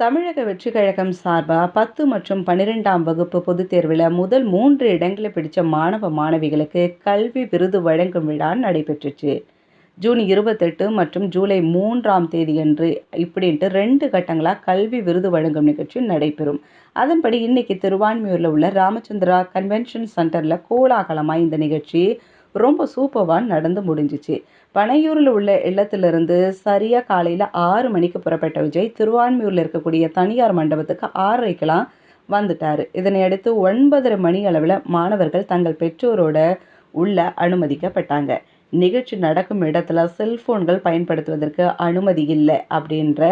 தமிழக வெற்றி கழகம் சார்பாக பத்து மற்றும் பன்னிரெண்டாம் வகுப்பு பொதுத் தேர்வில் முதல் மூன்று இடங்களை பிடித்த மாணவ மாணவிகளுக்கு கல்வி விருது வழங்கும் விழா நடைபெற்றுச்சு. ஜூன் இருபத்தெட்டு மற்றும் ஜூலை மூன்றாம் தேதியன்று இப்படின்ட்டு ரெண்டு கட்டங்களாக கல்வி விருது வழங்கும் நிகழ்ச்சி நடைபெறும். அதன்படி இன்னைக்கு திருவான்மையூரில் உள்ள ராமச்சந்திரா கன்வென்ஷன் சென்டரில் கோலாகலமாக இந்த நிகழ்ச்சி ரொம்ப சூப்பராக நடந்து முடிஞ்சிச்சு. பனையூரில் உள்ள இல்லத்திலிருந்து சரியாக காலையில் ஆறு மணிக்கு புறப்பட்ட விஜய் திருவான்மியூரில் இருக்கக்கூடிய தனியார் மண்டபத்துக்கு ஆறரைக்கெல்லாம் வந்துட்டார். இதனையடுத்து ஒன்பதரை மணி அளவில் மாணவர்கள் தங்கள் பெற்றோரோட உள்ள அனுமதிக்கப்பட்டாங்க. நிகழ்ச்சி நடக்கும் இடத்துல செல்போன்கள் பயன்படுத்துவதற்கு அனுமதி இல்லை அப்படின்ற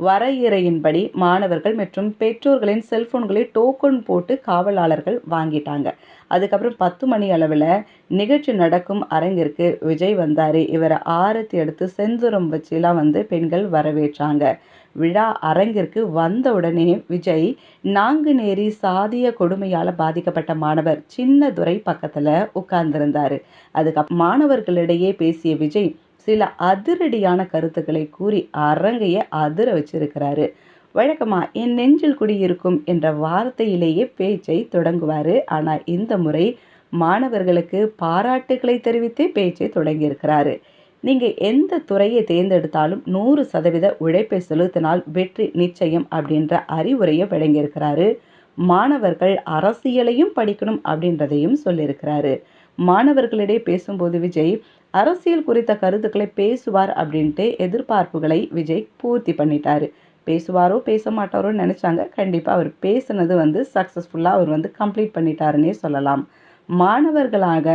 வரையறையின்படி மாணவர்கள் மற்றும் பெற்றோர்களின் செல்போன்களை டோக்கன் போட்டு காவலாளர்கள் வாங்கிட்டாங்க. அதுக்கப்புறம் பத்து மணி அளவில் நிகழ்ச்சி நடக்கும் அரங்கிற்கு விஜய் வந்தார். இவரை ஆரத்தி எடுத்து செந்துரம் வச்சுலாம் வந்து பெண்கள் வரவேற்றாங்க. விழா அரங்கிற்கு வந்த உடனே விஜய் நாங்குநேரி சாதிய கொடுமையால் பாதிக்கப்பட்ட மாணவர் சின்னதுரை பக்கத்தில் உட்கார்ந்திருந்தார். அதுக்கு மாணவர்களிடையே பேசிய விஜய் சில அதிரடியான கருத்துக்களை கூறி அரங்கையை அதிர வச்சிருக்கிறாரு. வழக்கமா என் நெஞ்சில் குடியிருக்கும் என்ற வார்த்தையிலேயே பேச்சை தொடங்குவார். ஆனால் இந்த முறை மாணவர்களுக்கு பாராட்டுகளை தெரிவித்தே பேச்சை தொடங்கியிருக்கிறாரு. நீங்கள் எந்த துறையை தேர்ந்தெடுத்தாலும் நூறு சதவீத உழைப்பை செலுத்தினால் வெற்றி நிச்சயம் அப்படின்ற அறிவுரையை வழங்கியிருக்கிறாரு. மாணவர்கள் அரசியலையும் படிக்கணும் அப்படின்றதையும் சொல்லியிருக்கிறாரு. மாணவர்களிடையே பேசும்போது விஜய் அரசியல் குறித்த கருத்துக்களை பேசுவார் அப்படின்ட்டு எதிர்பார்ப்புகளை விஜய் பூர்த்தி பண்ணிட்டாரு. பேசுவாரோ பேச மாட்டாரோன்னு நினச்சாங்க. கண்டிப்பாக அவர் பேசுனது வந்து சக்ஸஸ்ஃபுல்லாக அவர் வந்து கம்ப்ளீட் பண்ணிட்டாருன்னே சொல்லலாம். மாணவர்களாக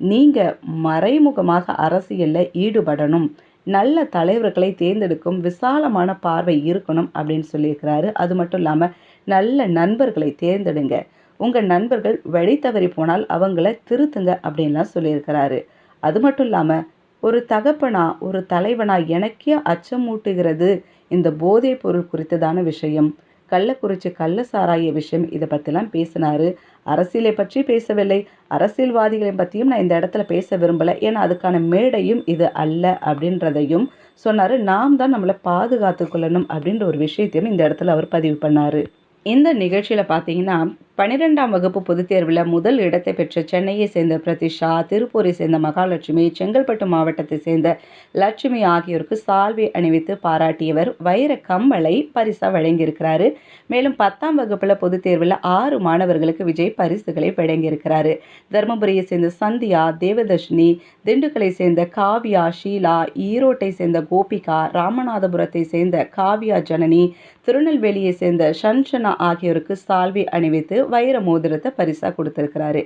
நீங்கள் மறைமுகமாக அரசியலில் ஈடுபடணும். நல்ல தலைவர்களை தேர்ந்தெடுக்கும் விசாலமான பார்வை இருக்கணும் அப்படின்னு சொல்லியிருக்கிறாரு. அது மட்டும் இல்லாமல் நல்ல நண்பர்களை தேர்ந்தெடுங்க. உங்கள் நண்பர்கள் வழி தவறி போனால் அவங்கள திருத்துங்க அப்படின்லாம் சொல்லியிருக்கிறாரு. அது மட்டும் இல்லாமல் ஒரு தகப்பனா ஒரு தலைவனா எனக்கே அச்சமூட்டுகிறது. இந்த போதைப் பொருள் குறித்ததான விஷயம். கள்ளக்குறிச்சி கள்ள சாராய விஷயம் இதை பற்றிலாம் பேசினாரு. அரசியலை பற்றி பேசவில்லை. அரசியல்வாதிகளை பற்றியும் நான் இந்த இடத்துல பேச விரும்பலை. ஏன்னா அதுக்கான மேடையும் இது அல்ல அப்படின்றதையும் சொன்னார். நாம் தான் நம்மளை பாதுகாத்து கொள்ளணும் அப்படின்ற ஒரு விஷயத்தையும் இந்த இடத்துல அவர் பதிவு பண்ணார். இந்த நிகழ்ச்சியில் பார்த்தீங்கன்னா பன்னிரெண்டாம் வகுப்பு பொதுத் தேர்வில் முதல் இடத்தை பெற்ற சென்னையை சேர்ந்த பிரதிஷா திருப்பூரை சேர்ந்த மகாலட்சுமி செங்கல்பட்டு மாவட்டத்தை சேர்ந்த லட்சுமி ஆகியோருக்கு சால்வை அணிவித்து பாராட்டியவர் வைர கம்மலை பரிசாக வழங்கியிருக்கிறாரு. மேலும் பத்தாம் வகுப்பில் பொதுத் தேர்வில் ஆறு மாணவர்களுக்கு விஜய் பரிசுகளை வழங்கியிருக்கிறாரு. தருமபுரியை சேர்ந்த சந்தியா தேவதர்ஷினி திண்டுக்கலை சேர்ந்த காவியா ஷீலா ஈரோட்டை சேர்ந்த கோபிகா ராமநாதபுரத்தை சேர்ந்த காவியா ஜனனி திருநெல்வேலியை சேர்ந்த ஷன்ஷனா ஆகியோருக்கு சால்வி அணிவித்து வைர மோதிரத்தை பரிசாக கொடுத்துருக்கிறாரு.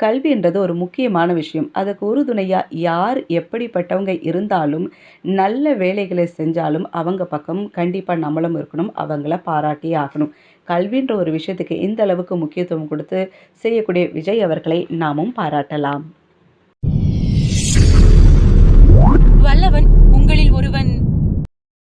கல்வின்றது ஒரு முக்கியமான விஷயம். அதுக்கு உறுதுணையாக யார் எப்படிப்பட்டவங்க இருந்தாலும் நல்ல வேலைகளை செஞ்சாலும் அவங்க பக்கம் கண்டிப்பாக நம்மளும் இருக்கணும் அவங்கள பாராட்டி ஆகணும். கல்வின்ற ஒரு விஷயத்துக்கு இந்த அளவுக்கு முக்கியத்துவம் கொடுத்து செய்யக்கூடிய விஜய் அவர்களை நாமும் பாராட்டலாம். வல்லவன் உங்களில் ஒருவன்.